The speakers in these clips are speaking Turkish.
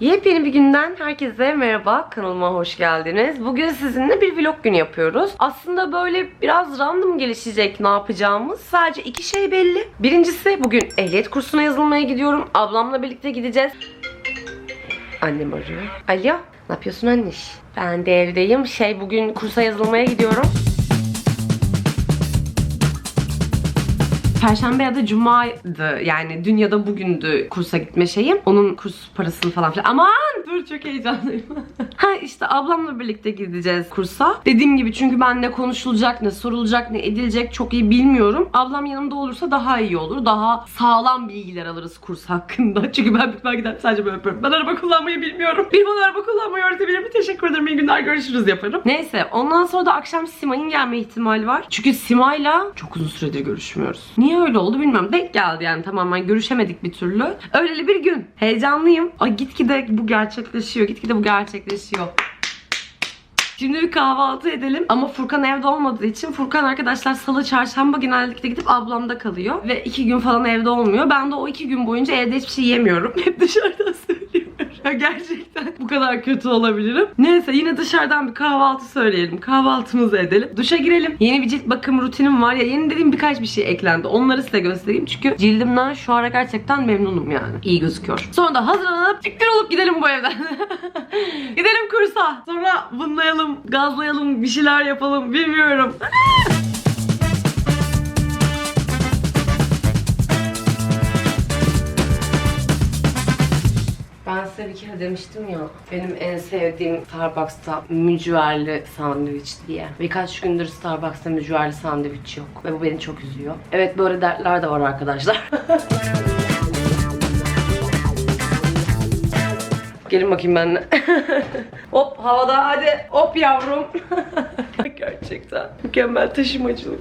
Yepyeni bir günden herkese merhaba. Kanalıma hoş geldiniz. Bugün sizinle bir vlog günü yapıyoruz. Aslında böyle biraz random gelişecek ne yapacağımız. Sadece iki şey belli. Birincisi bugün ehliyet kursuna yazılmaya gidiyorum. Ablamla birlikte gideceğiz. Annem arıyor. Alo, ne yapıyorsun anneş? Ben de evdeyim. Şey bugün kursa yazılmaya gidiyorum. Perşembe ya da cumaydı yani dün ya da bugündü kursa gitme şeyim. Onun kurs parasını falan filan. Aman dur çok heyecanlıyım. ha işte ablamla birlikte gideceğiz kursa. Dediğim gibi çünkü ben ne konuşulacak, ne sorulacak, ne edilecek çok iyi bilmiyorum. Ablam yanımda olursa daha iyi olur. Daha sağlam bilgiler alırız kurs hakkında. Çünkü ben bitmeye gider sadece böyle yapıyorum. Ben araba kullanmayı bilmiyorum. Bir bana araba kullanmayı öğretebilir mi? Teşekkür ederim. İyi günler görüşürüz yaparım. Neyse ondan sonra da akşam Simay'ın gelme ihtimali var. Çünkü Simay'la çok uzun süredir görüşmüyoruz. Niye öyle oldu bilmiyorum. Denk geldi yani tamamen görüşemedik bir türlü. Öyleli bir gün. Heyecanlıyım. Ay gitgide bu gerçekleşiyor. Gitgide bu gerçekleşiyor. Şimdi bir kahvaltı edelim. Ama Furkan evde olmadığı için Furkan arkadaşlar salı çarşamba genellikle gidip ablamda kalıyor. Ve iki gün falan evde olmuyor. Ben de o iki gün boyunca evde hiçbir şey yemiyorum. Hep dışarıdan söylüyorum. Ya gerçekten bu kadar kötü olabilirim. Neyse yine dışarıdan bir kahvaltı söyleyelim. Kahvaltımızı edelim. Duşa girelim. Yeni bir cilt bakım rutinim var. Ya yeni dediğim birkaç bir şey eklendi. Onları size göstereyim. Çünkü cildimden şu ara gerçekten memnunum yani. İyi gözüküyor. Sonra da hazırlanıp çıktır olup gidelim bu evden. gidelim kursa. Sonra bunlayalım, gazlayalım, bir şeyler yapalım. Bilmiyorum. Ben size bir kere demiştim ya benim en sevdiğim Starbucks'ta mücverli sandviç diye. Birkaç gündür Starbucks'ta mücverli sandviç yok ve bu beni çok üzüyor. Evet böyle dertler de var arkadaşlar. Gelin bakayım benimle. hop havada hadi hop yavrum. Gerçekten mükemmel taşımacılık.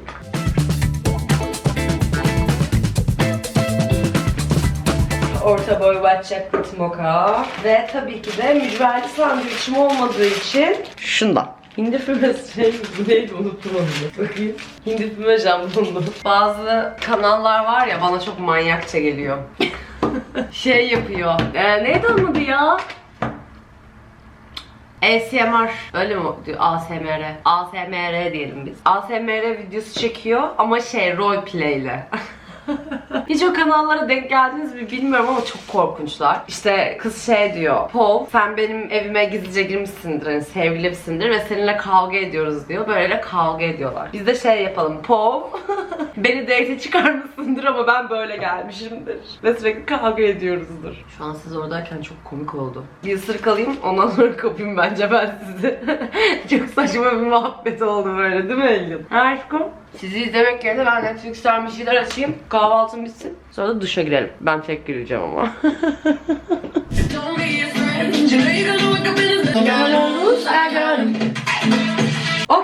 Orta boy chocolate mocha. Ve tabii ki de mücverli sandviçim olmadığı için şundan. Hindi füme şey neydi unuttum onu. Bakayım. Hindi füme jambonlu. Bazı kanallar var ya bana çok manyakça geliyor. şey yapıyor. Ee, neydi onun adı ya? ASMR öyle mi diyor? ASMR. ASMR diyelim biz. ASMR videosu çekiyor ama şey roleplay ile. Hiç o kanallara denk geldiniz mi bilmiyorum ama çok korkunçlar. İşte kız şey diyor. Paul sen benim evime gizlice girmişsindir hani sevgilimsindir ve seninle kavga ediyoruz diyor. Böyle kavga ediyorlar. Biz de şey yapalım. Paul beni date çıkarmışsındır ama ben böyle gelmişimdir. Ve sürekli kavga ediyoruzdur. Şu an siz oradayken çok komik oldu. Bir ısırık alayım ondan sonra kapayım bence ben sizi. çok saçma bir muhabbet oldu böyle değil mi Elin? Aşkım. Sizi izlemek yerine ben Netflix'ten bir şeyler açayım. Kahvaltım bitsin. Sonra da duşa girelim. Ben tek gireceğim ama. Don't be gonna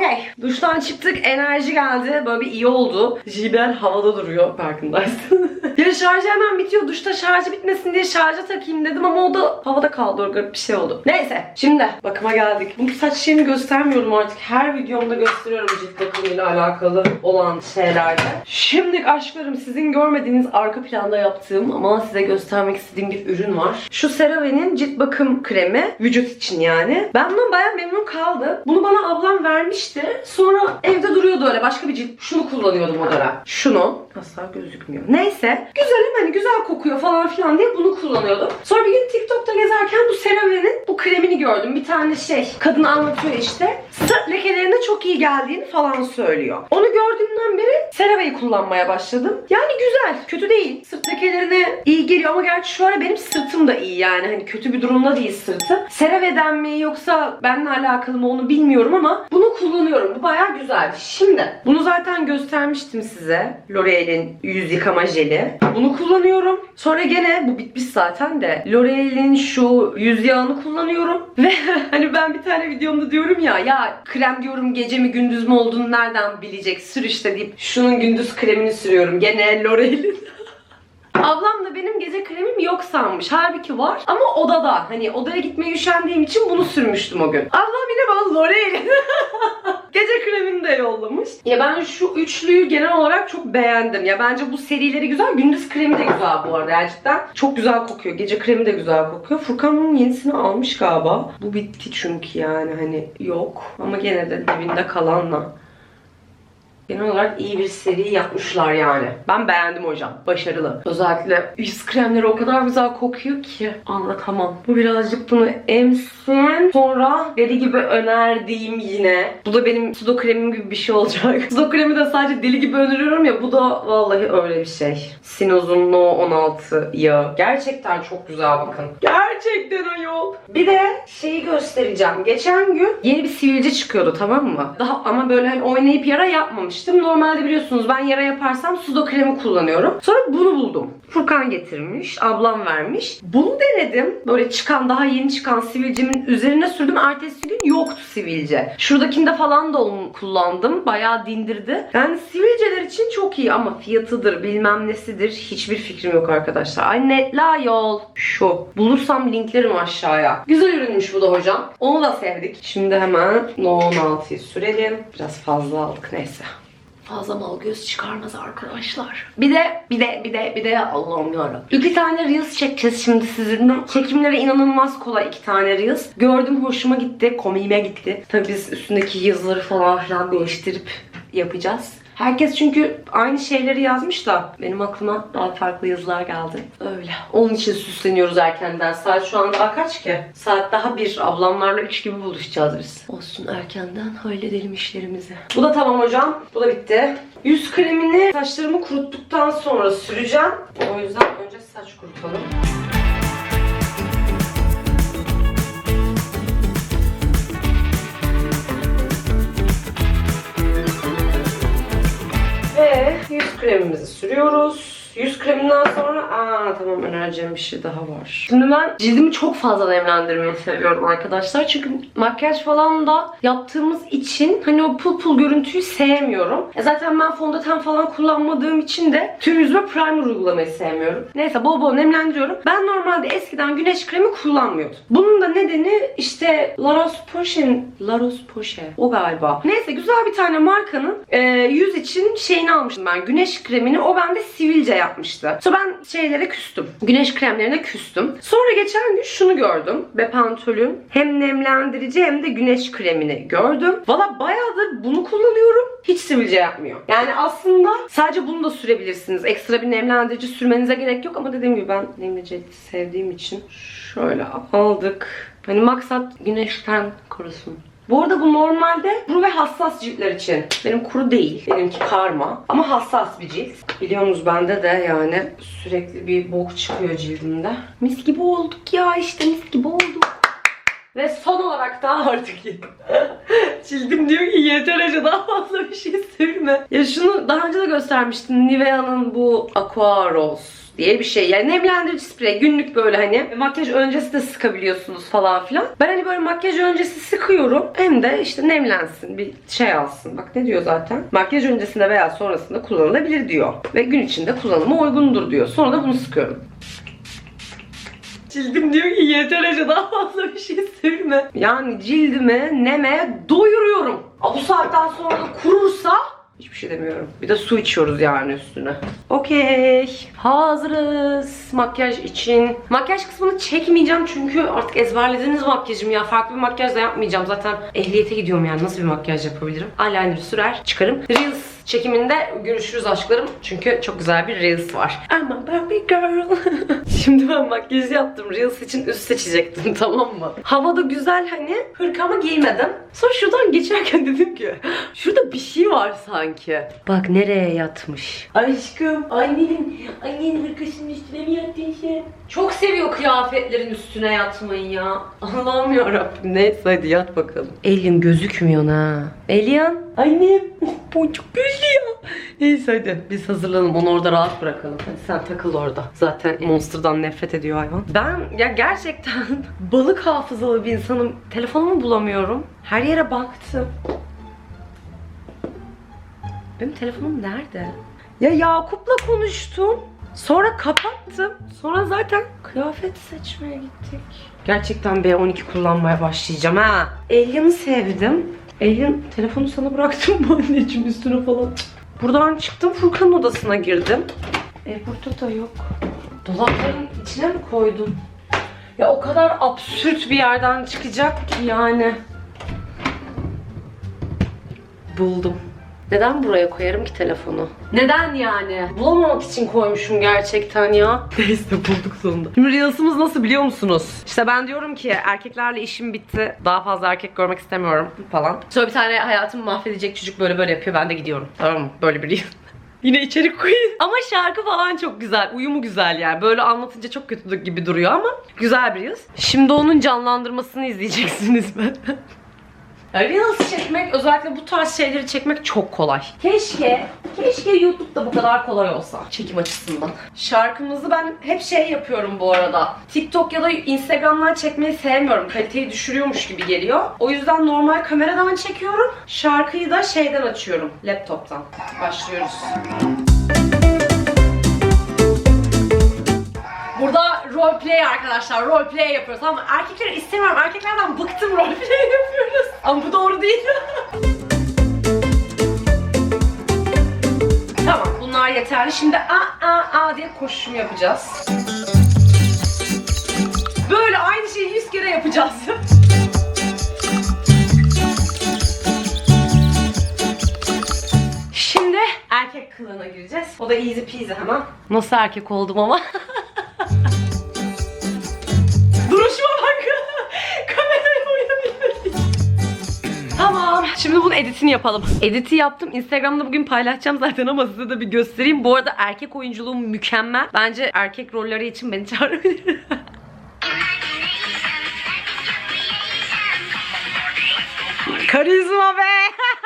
Okey. Duştan çıktık. Enerji geldi. Böyle bir iyi oldu. JBL havada duruyor farkındaysın. ya şarjı hemen bitiyor. Duşta şarjı bitmesin diye şarja takayım dedim ama o da havada kaldı. O garip bir şey oldu. Neyse. Şimdi bakıma geldik. Bu saç şeyini göstermiyorum artık. Her videomda gösteriyorum cilt bakımıyla alakalı olan şeylerde. Şimdi aşklarım sizin görmediğiniz arka planda yaptığım ama size göstermek istediğim bir ürün var. Şu CeraVe'nin cilt bakım kremi. Vücut için yani. Ben bundan bayağı memnun kaldım. Bunu bana ablam vermişti. Sonra evde duruyordu öyle. Başka bir cilt. Şunu kullanıyordum o dönem. Şunu. Asla gözükmüyor. Neyse. Güzelim hani güzel kokuyor falan filan diye bunu kullanıyordum. Sonra bir gün TikTok'ta gezerken bu CeraVe'nin bu kremini gördüm. Bir tane şey. Kadın anlatıyor işte. Sırt lekelerine çok iyi geldiğini falan söylüyor. Onu gördüğümden beri CeraVe'yi kullanmaya başladım. Yani güzel. Kötü değil. Sırt lekelerine iyi geliyor ama gerçi şu ara benim sırtım da iyi yani. Hani kötü bir durumda değil sırtı. CeraVe'den mi yoksa benimle alakalı mı onu bilmiyorum ama bunu kullanıyorum. Bu bayağı güzel. Şimdi bunu zaten göstermiştim size. L'Oreal'in yüz yıkama jeli. Bunu kullanıyorum. Sonra gene bu bitmiş zaten de. L'Oreal'in şu yüz yağını kullanıyorum. Ve hani ben bir tane videomda diyorum ya ya krem diyorum gece mi gündüz mü olduğunu nereden bilecek sür işte deyip şunun gündüz kremini sürüyorum. Gene L'Oreal'in. Ablam da benim gece kremim yok sanmış. Halbuki var ama odada. Hani odaya gitmeye üşendiğim için bunu sürmüştüm o gün. Ablam yine bana L'Oreal. kremini de yollamış. Ya ben şu üçlüyü genel olarak çok beğendim. Ya bence bu serileri güzel. Gündüz kremi de güzel bu arada. Gerçekten çok güzel kokuyor. Gece kremi de güzel kokuyor. Furkan bunun yenisini almış galiba. Bu bitti çünkü yani hani yok. Ama gene de dibinde kalanla. Genel olarak iyi bir seri yapmışlar yani. Ben beğendim hocam. Başarılı. Özellikle yüz kremleri o kadar güzel kokuyor ki anlatamam. Bu birazcık bunu emsin. Sonra deli gibi önerdiğim yine. Bu da benim sudo kremim gibi bir şey olacak. sudo kremi de sadece deli gibi öneriyorum ya. Bu da vallahi öyle bir şey. Sinoz'un No 16 yağı. Gerçekten çok güzel bakın. Gerçekten ayol. Bir de şeyi göstereceğim. Geçen gün yeni bir sivilce çıkıyordu tamam mı? Daha ama böyle hani oynayıp yara yapmamıştım. Normalde biliyorsunuz ben yara yaparsam sudo kremi kullanıyorum. Sonra bunu buldum. Furkan getirmiş, ablam vermiş. Bunu denedim. Böyle çıkan daha yeni çıkan sivilcemin üzerine sürdüm. Ertesi gün yoktu sivilce. Şuradakinde falan da onu kullandım. Bayağı dindirdi. Yani sivilceler için çok iyi ama fiyatıdır bilmem nesidir hiçbir fikrim yok arkadaşlar. Ay ne la yol. Şu. Bulursam linklerim aşağıya. Güzel ürünmüş bu da hocam. Onu da sevdik. Şimdi hemen No 16'yı sürelim. Biraz fazla aldık neyse. Fazla mal göz çıkarmaz arkadaşlar. Bir de bir de bir de bir de Allah'ım yarabbim. İki tane Reels çekeceğiz şimdi sizinle. Çekimleri inanılmaz kolay iki tane Reels. Gördüm hoşuma gitti. Komiğime gitti. Tabii biz üstündeki yazıları falan filan değiştirip yapacağız. Herkes çünkü aynı şeyleri yazmış da benim aklıma daha farklı yazılar geldi. Öyle. Onun için süsleniyoruz erkenden. Saat şu daha kaç ki? Saat daha bir. Ablamlarla üç gibi buluşacağız biz. Olsun erkenden halledelim işlerimizi. Bu da tamam hocam. Bu da bitti. Yüz kremini saçlarımı kuruttuktan sonra süreceğim. O yüzden önce saç kurutalım. Kremimizi sürüyoruz. Yüz kreminden sonra aa tamam önereceğim bir şey daha var. Şimdi ben cildimi çok fazla nemlendirmeyi seviyorum arkadaşlar. Çünkü makyaj falan da yaptığımız için hani o pul pul görüntüyü sevmiyorum. E zaten ben fondöten falan kullanmadığım için de tüm yüzüme primer uygulamayı sevmiyorum. Neyse bol bol nemlendiriyorum. Ben normalde eskiden güneş kremi kullanmıyordum. Bunun da nedeni işte La Roche-Posay'in La Roche-Posay o galiba. Neyse güzel bir tane markanın e, yüz için şeyini almıştım ben. Güneş kremini. O bende sivilce yapmıştı. Sonra ben şeylere küstüm. Güneş kremlerine küstüm. Sonra geçen gün şunu gördüm. Bepantol'ün hem nemlendirici hem de güneş kremini gördüm. Valla bayağıdır bunu kullanıyorum. Hiç sivilce yapmıyor. Yani aslında sadece bunu da sürebilirsiniz. Ekstra bir nemlendirici sürmenize gerek yok ama dediğim gibi ben nemlendirici sevdiğim için şöyle aldık. Hani maksat güneşten korusun. Bu arada bu normalde kuru ve hassas ciltler için. Benim kuru değil. Benimki karma. Ama hassas bir cilt. Biliyorsunuz bende de yani sürekli bir bok çıkıyor cildimde. Mis gibi olduk ya işte mis gibi olduk. Ve son olarak da artık Cildim diyor ki yeter Ece daha fazla bir şey sürme. Ya şunu daha önce de göstermiştim. Nivea'nın bu Aquaros diye bir şey. Yani nemlendirici sprey günlük böyle hani makyaj öncesi de sıkabiliyorsunuz falan filan. Ben hani böyle makyaj öncesi sıkıyorum. Hem de işte nemlensin bir şey alsın. Bak ne diyor zaten. Makyaj öncesinde veya sonrasında kullanılabilir diyor. Ve gün içinde kullanıma uygundur diyor. Sonra da bunu sıkıyorum. Cildim diyor ki yeter Ece daha fazla bir şey sürme. Yani cildimi neme doyuruyorum. Bu saatten sonra da kurursa şey demiyorum. Bir de su içiyoruz yani üstüne. Okey. Hazırız makyaj için. Makyaj kısmını çekmeyeceğim çünkü artık ezberlediniz makyajımı ya. Farklı bir makyaj da yapmayacağım. Zaten ehliyete gidiyorum yani. Nasıl bir makyaj yapabilirim? Eyeliner sürer çıkarım. Reels çekiminde görüşürüz aşklarım. Çünkü çok güzel bir Reels var. I'm a Barbie girl. Şimdi ben makyaj yaptım. Reels için üst seçecektim tamam mı? Havada güzel hani hırkamı giymedim. Sonra şuradan geçerken dedim ki şurada bir şey var sanki. Bak nereye yatmış. Aşkım annenin annenin hırkasının üstüne mi yattın sen? Çok seviyor kıyafetlerin üstüne yatmayı ya. Allah'ım yarabbim. Neyse hadi yat bakalım. Alien gözükmüyor ha. Alien. Annem. Boncuk gözlü ya. Neyse hadi biz hazırlanalım. Onu orada rahat bırakalım. Hadi sen takıl orada. Zaten Monster'dan nefret ediyor hayvan. Ben ya gerçekten balık hafızalı bir insanım. Telefonumu bulamıyorum. Her yere baktım. Benim telefonum nerede? Ya Yakup'la konuştum. Sonra kapattım. Sonra zaten kıyafet seçmeye gittik. Gerçekten B12 kullanmaya başlayacağım ha. Alien'ı sevdim. Eylül telefonu sana bıraktım mı anneciğim üstüne falan? Buradan çıktım Furkan'ın odasına girdim. E burada da yok. Dolapların içine mi koydun? Ya o kadar absürt bir yerden çıkacak ki yani. Buldum. Neden buraya koyarım ki telefonu? Neden yani? Bulamamak için koymuşum gerçekten ya. Neyse bulduk sonunda. Şimdi Reels'ımız nasıl biliyor musunuz? İşte ben diyorum ki erkeklerle işim bitti. Daha fazla erkek görmek istemiyorum falan. Sonra bir tane hayatımı mahvedecek çocuk böyle böyle yapıyor. Ben de gidiyorum. Tamam mı? Böyle bir. Yine içerik koyayım. Ama şarkı falan çok güzel. Uyumu güzel yani. Böyle anlatınca çok kötü gibi duruyor ama güzel bir Reels. Şimdi onun canlandırmasını izleyeceksiniz benden. Reels çekmek, özellikle bu tarz şeyleri çekmek çok kolay. Keşke, keşke YouTube'da bu kadar kolay olsa çekim açısından. Şarkımızı ben hep şey yapıyorum bu arada. TikTok ya da Instagram'dan çekmeyi sevmiyorum. Kaliteyi düşürüyormuş gibi geliyor. O yüzden normal kameradan çekiyorum. Şarkıyı da şeyden açıyorum. Laptop'tan. Başlıyoruz. Burada roleplay arkadaşlar. Roleplay yapıyoruz ama erkekleri istemiyorum. Erkeklerden bıktım roleplay yapıyoruz. Ama bu doğru değil. tamam bunlar yeterli. Şimdi a a a diye koşuşum yapacağız. Böyle aynı şeyi 100 kere yapacağız. Şimdi erkek kılığına gireceğiz. O da easy peasy hemen. Nasıl erkek oldum ama. Şimdi bunun editini yapalım. Editi yaptım. Instagram'da bugün paylaşacağım zaten ama size de bir göstereyim. Bu arada erkek oyunculuğum mükemmel. Bence erkek rolleri için beni çağırabilir. Karizma be!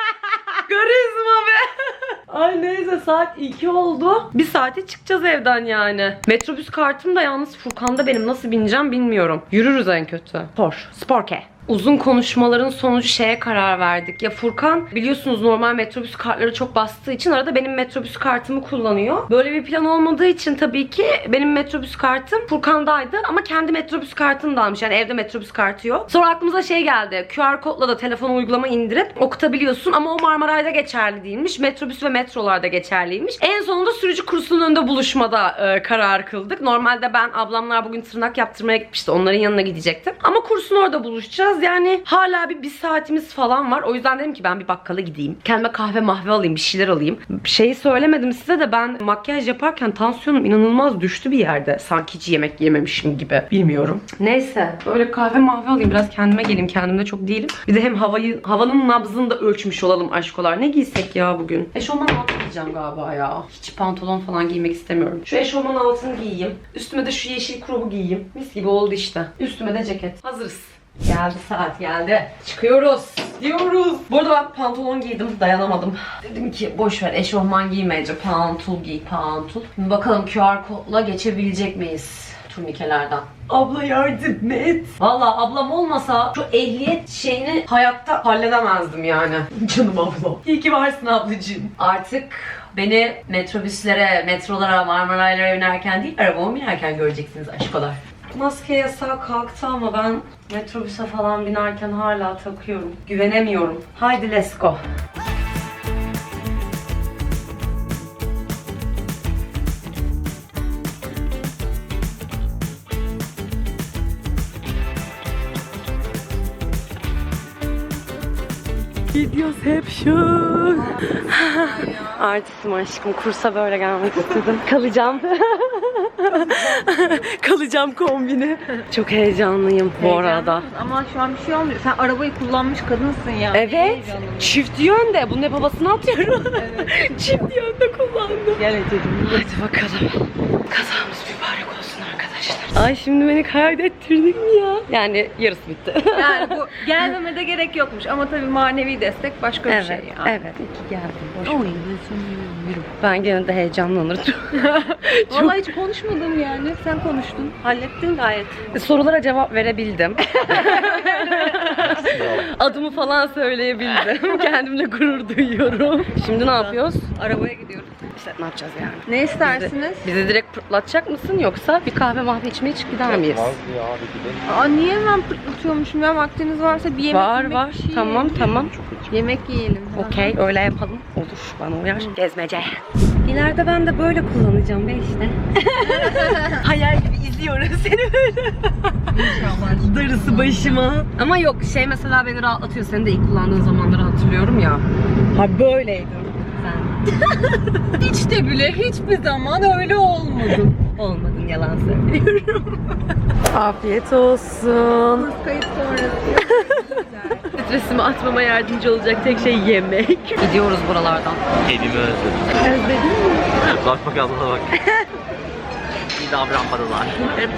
Karizma be! Ay neyse saat 2 oldu. Bir saate çıkacağız evden yani. Metrobüs kartım da yalnız Furkan'da benim nasıl bineceğim bilmiyorum. Yürürüz en kötü. Spor. Sporke. Uzun konuşmaların sonucu şeye karar verdik. Ya Furkan biliyorsunuz normal metrobüs kartları çok bastığı için arada benim metrobüs kartımı kullanıyor. Böyle bir plan olmadığı için tabii ki benim metrobüs kartım Furkan'daydı ama kendi metrobüs kartını da almış. Yani evde metrobüs kartı yok. Sonra aklımıza şey geldi. QR kodla da telefon uygulama indirip okutabiliyorsun ama o Marmaray'da geçerli değilmiş. Metrobüs ve metrolarda geçerliymiş. En sonunda sürücü kursunun önünde buluşmada e, karar kıldık. Normalde ben ablamlar bugün tırnak yaptırmaya gitmişti. Onların yanına gidecektim. Ama kursun orada buluşacağız. Yani hala bir, bir saatimiz falan var. O yüzden dedim ki ben bir bakkala gideyim. Kendime kahve mahve alayım. Bir şeyler alayım. Şeyi söylemedim size de ben makyaj yaparken tansiyonum inanılmaz düştü bir yerde. Sanki hiç yemek yememişim gibi. Bilmiyorum. Neyse. Böyle kahve mahve alayım. Biraz kendime geleyim. Kendimde çok değilim. Bir de hem havayı, havanın nabzını da ölçmüş olalım aşkolar. Ne giysek ya bugün? Eşofman altı giyeceğim galiba ya. Hiç pantolon falan giymek istemiyorum. Şu eşofman altını giyeyim. Üstüme de şu yeşil krubu giyeyim. Mis gibi oldu işte. Üstüme de ceket. Hazırız. Geldi saat geldi. Çıkıyoruz. Diyoruz. Bu arada ben pantolon giydim. Dayanamadım. Dedim ki boş ver eşofman giymeyece pantul giy pantul. Şimdi bakalım QR kodla geçebilecek miyiz? Turnikelerden. Abla yardım et. Valla ablam olmasa şu ehliyet şeyini hayatta halledemezdim yani. Canım ablam. İyi ki varsın ablacığım. Artık beni metrobüslere, metrolara, Marmaraylara binerken değil, arabama binerken göreceksiniz aşkolar. Maske yasağı kalktı ama ben metrobüse falan binerken hala takıyorum. Güvenemiyorum. Haydi let's go. Videoception. Artistim aşkım. Kursa böyle gelmek istedim. Kalacağım. Kalacağım kombini. Çok heyecanlıyım bu arada. Ama şu an bir şey olmuyor. Sen arabayı kullanmış kadınsın ya. Evet. Çift yönde. Bunun hep babasını atıyorum. Çift yönde kullandım. Gel Ececiğim. Hadi bakalım. Kazamız mübarek olsun arkadaşlar. Ay şimdi beni kaydettirdin mi ya? Yani yarısı bitti. Yani bu gelmeme de gerek yokmuş ama tabii manevi destek başka bir evet. şey ya. Evet. İyi ki geldin. Boş ver. Ben gene de heyecanlanırdım. Vallahi hiç konuşmadım yani. Sen konuştun. Hallettin gayet. Sorulara cevap verebildim. Adımı falan söyleyebildim. Kendimle gurur duyuyorum. Şimdi ne yapıyoruz? Arabaya gidiyoruz. İşte ne yapacağız yani? Ne istersiniz? Bizi direkt pırtlatacak mısın yoksa bir kahve mahve içmeye çık gider miyiz? ya abi gidelim. Aa niye hemen pırtlatıyormuşum ya? Vaktiniz varsa bir yemek var yemek var. bir şey tamam yiyelim. tamam. Yemek yiyelim. Okey öyle yapalım. Olur bana uyar. Gezmece. İleride ben de böyle kullanacağım be işte. Hayal gibi izliyorum seni böyle. Darısı başıma. Ama yok şey mesela beni rahatlatıyor. Seni de ilk kullandığın zamanları hatırlıyorum ya. Ha böyleydin sen. Hiç de bile hiçbir zaman öyle olmadı. Olmadın yalan söylüyorum. Afiyet olsun. Kayıt sonrası. Stresimi atmama yardımcı olacak tek şey yemek. Gidiyoruz buralardan. Evimi özledim. Özledin mi? Bak bak ablana bak. İyi davranmadılar. Hep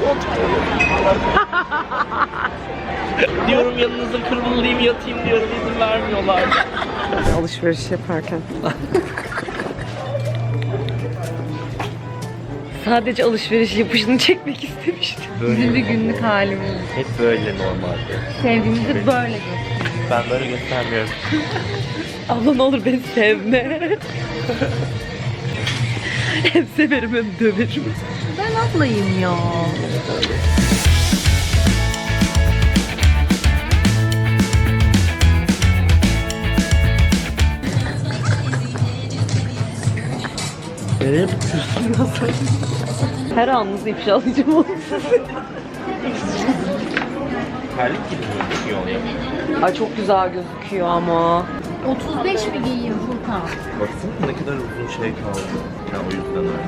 diyorum yanınızda kırmızılayım yatayım diyorum izin vermiyorlar. Alışveriş yaparken. Sadece alışveriş yapışını çekmek istemiştim. Bizim bir günlük halimiz. Hep böyle normalde. Sevdiğimizi böyle gösteriyoruz. Ben böyle göstermiyorum. Abla ne olur beni sevme. hem severim hem döverim. Ben ablayım ya. Her anınızı ifşalayacağım onu. Terlik gibi gözüküyor ya. Ay çok güzel gözüküyor ama. 35 mi giyeyim Furkan? Baksana ne kadar uzun şey kaldı. Ya o yüzden öyle.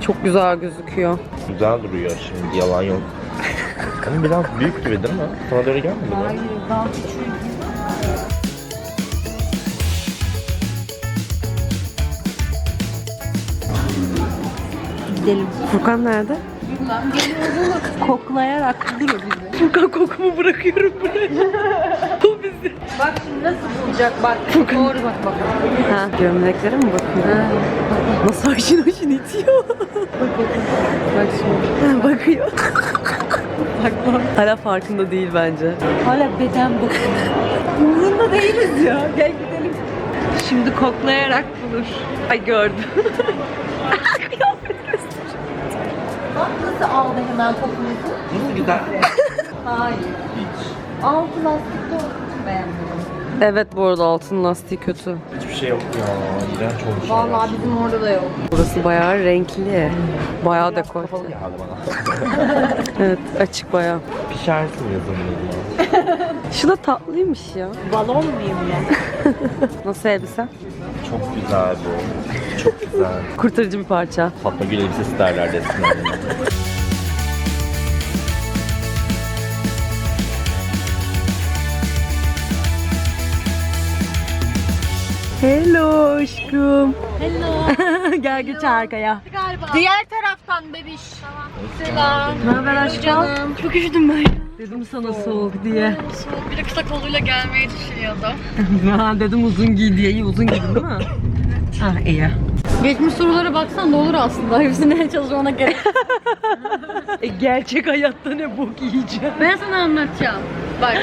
Çok güzel gözüküyor. Güzel duruyor şimdi yalan yok. Ama biraz büyük gibi değil mi? Sana doğru gelmedi mi? Hayır daha küçük. Gidelim. Furkan nerede? Lan geliyoruz koklayarak durur bizi. Furkan kokumu bırakıyorum buraya. o bizi. Bak şimdi nasıl bulacak bak. Doğru bak bak. Ha, gömleklere mi bakıyor? Nasıl hoşun hoşun itiyor? Bak şimdi. Ha, bakıyor. Bak bak. Hala farkında değil bence. Hala beden bakıyor. Umurunda değiliz ya. Gel gidelim. Şimdi koklayarak bulur. Ay gördüm. nasıl aldı hemen kokumuzu. Nasıl güzel? Hayır. Hiç. Altı lastikte olduğu için beğenmedim. Evet bu arada altın lastiği kötü. Hiçbir şey yok ya. İğrenç olmuş. Vallahi bizim orada da yok. Burası bayağı renkli. Bayağı dekolte. Kapalı geldi bana. Evet açık bayağı. Pişersin yazın. Şu da tatlıymış ya. Balon muyum ben? Nasıl elbise? Çok güzel bu. Çok güzel. Kurtarıcı bir parça. Fatma Gül elbisesi derler desinler. Hello aşkım. Hello. Gel geç arkaya. Galiba. Diğer taraftan bebiş. Selam. Ne haber aşkım? Çok üşüdüm ben. Dedim sana soğuk diye. Bir de kısa koluyla gelmeyi düşünüyordum. Ben dedim uzun giy diye. İyi uzun giydin değil mi? Ha iyi. Geçmiş sorulara baksan da olur aslında. Hepsine çalışmana gerek E, gerçek hayatta ne bok yiyeceğim. Ben sana anlatacağım. Bak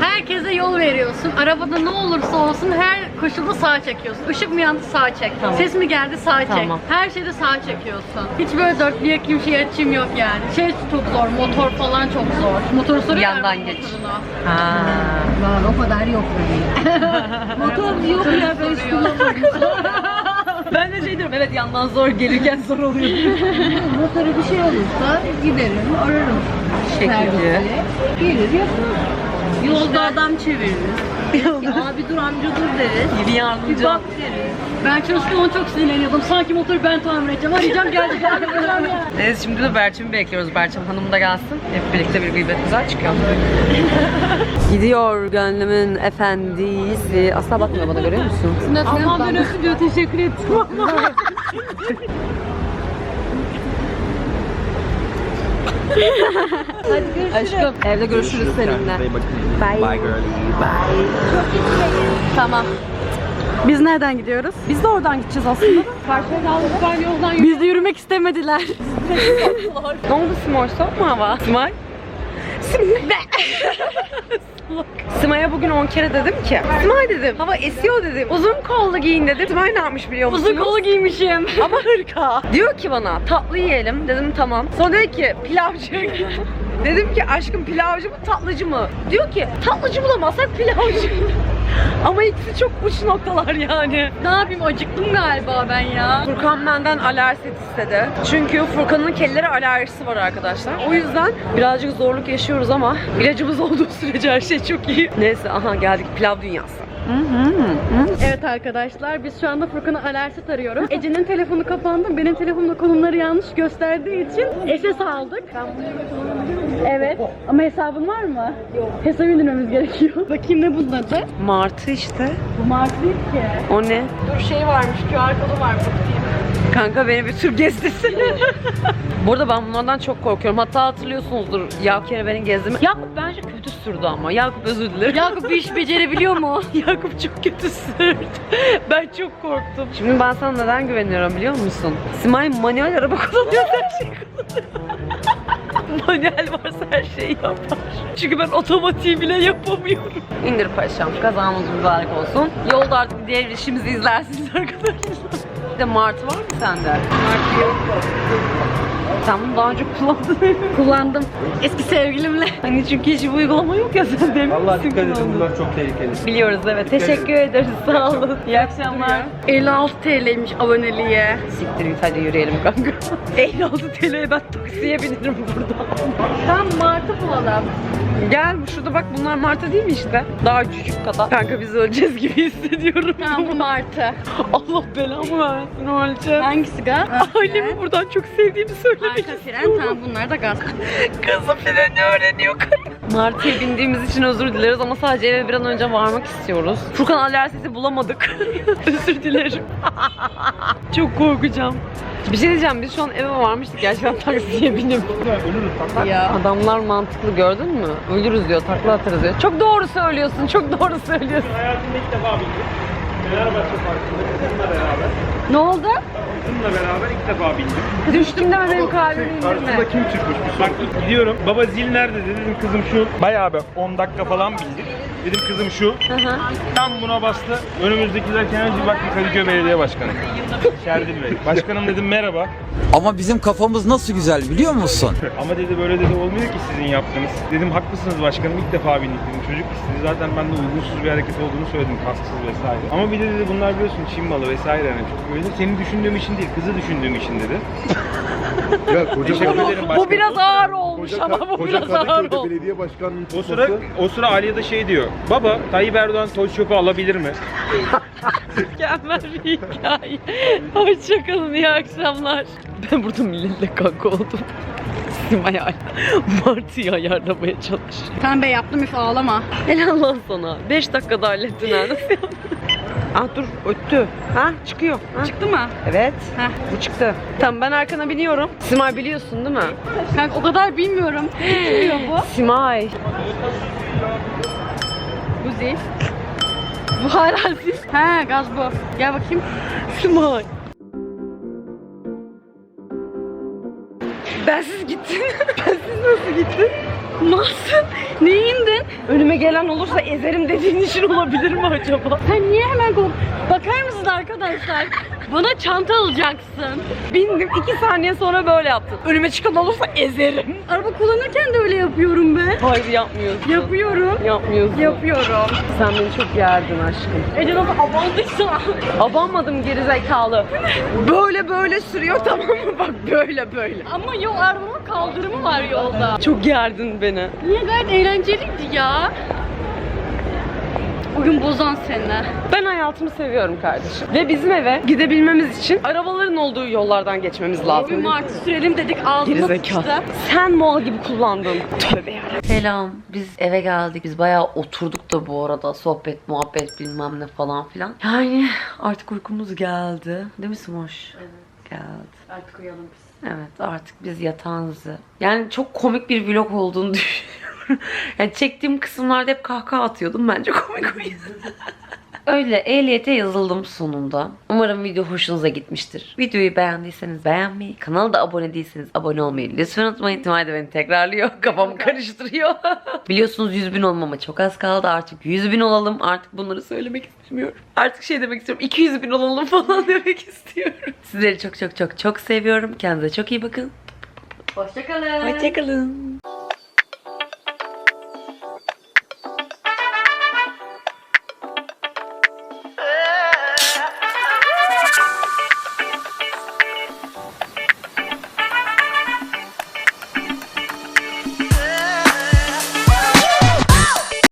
herkese yol veriyorsun. Arabada ne olursa olsun her koşulda sağ çekiyorsun. Işık mı yandı sağ çek. Tamam. Ses mi geldi sağ çek. Tamam. Her şeyde sağ çekiyorsun. Hiç böyle dörtlü yakayım şey açayım yok yani. Şey çok zor. Motor falan çok zor. Motoru soruyor Yandan geç. Ha. o kadar yok benim. Motor yok ya ben hiç kullanmadım. Ben de şey diyorum evet yandan zor gelirken zor oluyor. Motora bir şey olursa giderim, ararım. Servisi. Gelir yaparım. Yolda adam çeviririz. Abi dur amca dur deriz. Bir Bir yardımcı bak deriz. Ben çalışırken ona çok sinirleniyordum. Sanki motoru ben tamir edeceğim. Arayacağım gelecek yapacağım ya. Evet şimdi de Berçim'i bekliyoruz. Berçim Hanım da gelsin. Hep birlikte bir gıybet güzel çıkıyor. Gidiyor gönlümün efendisi. Asla bakmıyor bana görüyor musun? Aman ben öptüm diyor teşekkür ettim. Aşkım evde görüşürüz seninle. Bye. Bye girl. Tamam. Biz nereden gidiyoruz? Biz de oradan gideceğiz aslında. Karşıya kaldıklar yoldan Biz de yürümek istemediler. Ne oldu Simay? Soğuk mu hava? Simay? Sima'ya bugün 10 kere dedim ki Simay dedim hava esiyor dedim uzun kollu giyin dedim Simay ne yapmış biliyor musunuz? Uzun kolu giymişim. Ama hırka. Diyor ki bana tatlı yiyelim. Dedim tamam. Sonra dedi ki pilavcı. Dedim ki aşkım pilavcı mı tatlıcı mı? Diyor ki tatlıcı bulamazsak pilavcı. Ama ikisi çok uç noktalar yani. Ne yapayım acıktım galiba ben ya. Furkan benden alerjit istedi. Çünkü Furkan'ın kellere alerjisi var arkadaşlar. O yüzden birazcık zorluk yaşıyoruz ama ilacımız olduğu sürece her şey çok iyi. Neyse aha geldik pilav dünyası. Evet arkadaşlar biz şu anda Furkan'a alerjit arıyoruz. Ece'nin telefonu kapandı. Benim telefonumda konumları yanlış gösterdiği için SS aldık. Evet. Ama hesabın var mı? Yok. Hesap indirmemiz gerekiyor. Bakayım ne bunun adı? Martı işte. Bu Mart değil ki. O ne? Dur şey varmış, QR kodu var bakayım. Kanka beni bir tür gezdirsin. Bu arada ben bunlardan çok korkuyorum. Hatta hatırlıyorsunuzdur Yakup kere beni bence kötü sürdü ama. Yakup özür dilerim. Yakup bir iş becerebiliyor mu? Yakup çok kötü sürdü. ben çok korktum. Şimdi ben sana neden güveniyorum biliyor musun? Simay manuel araba kullanıyor her şeyi kullanıyor. manuel varsa her şeyi yapar. Çünkü ben otomatiği bile yapamıyorum. İndir paşam. Kazamız mübarek olsun. Yolda artık diğer işimizi izlersiniz arkadaşlar. Bir de martı var mı sende? Martı yok. Sen bunu daha önce kullandın? Kullandım. Eski sevgilimle. Hani çünkü hiç bu uygulama yok ya sen de Vallahi dikkat edin bunlar çok tehlikeli. Biliyoruz evet. Teşekkür ederiz. Sağ olun. İyi akşamlar. 56 TL'ymiş aboneliğe. Siktir git hadi yürüyelim kanka. 56 TL'ye ben taksiye binirim burada. Tam Mart'ı bulalım. Gel şurada bak bunlar martı değil mi işte? Daha cücük kadar. Kanka biz öleceğiz gibi hissediyorum. Tam bu Martı. Allah belamı versin öleceğim. Hangisi gaz? Ailemi buradan çok sevdiğimi söylemek Arka fren tamam bunlar da gaz. Kızı freni öğreniyor. Martı'ya bindiğimiz için özür dileriz ama sadece eve bir an önce varmak istiyoruz. Furkan alerjisi bulamadık. özür dilerim. Çok korkacağım. Bir şey diyeceğim biz şu an eve varmıştık gerçekten taksiye binip. Ya. Adamlar mantıklı gördün mü? Ölürüz diyor, takla atarız diyor. Çok doğru söylüyorsun, çok doğru söylüyorsun. Hayatımda ilk defa bindim. Fenerbahçe Parkı'nda kızımla beraber. Ne oldu? Kızımla beraber ilk defa bindim. Düştüm deme benim kalbimi indirme. Karşımda kim çıkmış bir Bak gidiyorum. Baba zil nerede dedi. Dedim kızım şu. Bayağı bir 10 dakika falan bindik. Dedim kızım şu. hı. Tam buna bastı. Önümüzdekiler kenarcı baktım Kadıköy Belediye Başkanı. Şerdil Bey. Başkanım dedim merhaba. Ama bizim kafamız nasıl güzel biliyor musun? Ama dedi böyle dedi olmuyor ki sizin yaptığınız. Dedim haklısınız başkanım ilk defa bindik dedim. Çocuk istedi zaten ben de uygunsuz bir hareket olduğunu söyledim kasksız vesaire. Ama bir de dedi bunlar biliyorsun Çin malı vesaire yani çok böyle. Seni düşündüğüm için değil kızı düşündüğüm için dedi. Ya koca Teşekkür ederim başkanım. Bu biraz ağır olmuş koca, ama bu koca biraz ağır Kadıköy'de olmuş. belediye başkanlığı O sıra o sıra Aliye de şey diyor. Baba Tayyip Erdoğan toz çöpü alabilir mi? Mükemmel bir hikaye. Hoşçakalın, iyi akşamlar. Ben burada milletle kanka oldum. Simay hala Martı'yı ayarlamaya çalışıyor. Tamam be yaptım if ağlama. Helal lan sana. 5 dakikada hallettin ha. Nasıl yaptın? Ah dur öttü. Ha çıkıyor. Ha? Çıktı mı? Evet. Heh. Bu çıktı. Tamam ben arkana biniyorum. Simay biliyorsun değil mi? Kanka o kadar bilmiyorum. Çıkıyor bu. Simay. Bu zil. Bu hala zil. He gaz bu. Gel bakayım. Simay. Bensiz gittin. Bensiz nasıl gittin? Nasıl? Ne indin? Önüme gelen olursa ezerim dediğin için olabilir mi acaba? Sen niye hemen kork... Bakar mısınız arkadaşlar? Bana çanta alacaksın. Bindim iki saniye sonra böyle yaptın. Önüme çıkan olursa ezerim. Araba kullanırken de öyle yapıyorum be. Hayır yapmıyorsun. Yapıyorum. Yapmıyorsun. Yapıyorum. Sen beni çok yerdin aşkım. Ece nasıl abandıysa. Abanmadım gerizekalı. Böyle böyle sürüyor tamam mı? Bak böyle böyle. Ama yol arabanın kaldırımı var yolda. Çok gerdin beni. Niye gayet eğlenceliydi ya. Oyun bozan seni. Ben hayatımı seviyorum kardeşim. Ve bizim eve gidebilmemiz için arabaların olduğu yollardan geçmemiz Bir lazım. martı sürelim dedik ağzıma Gerizekalı. sıçtı. Sen mal gibi kullandın. Tövbe yarabbim. Selam. Biz eve geldik. Biz bayağı oturduk da bu arada. Sohbet, muhabbet bilmem ne falan filan. Yani artık uykumuz geldi. Değil mi Simoş? Evet. Geldi. Artık uyuyalım biz. Evet artık biz yatağınızı. Yani çok komik bir vlog olduğunu düşünüyorum. Yani çektiğim kısımlarda hep kahkaha atıyordum. Bence komik o. Öyle ehliyete yazıldım sonunda. Umarım video hoşunuza gitmiştir. Videoyu beğendiyseniz beğenmeyi, kanala da abone değilseniz abone olmayı lütfen unutmayın. Timay da beni tekrarlıyor. Kafamı karıştırıyor. Biliyorsunuz 100 bin olmama çok az kaldı. Artık 100 bin olalım. Artık bunları söylemek istemiyorum. Artık şey demek istiyorum. 200 bin olalım falan demek istiyorum. Sizleri çok çok çok çok seviyorum. Kendinize çok iyi bakın. Hoşçakalın. Hoşçakalın.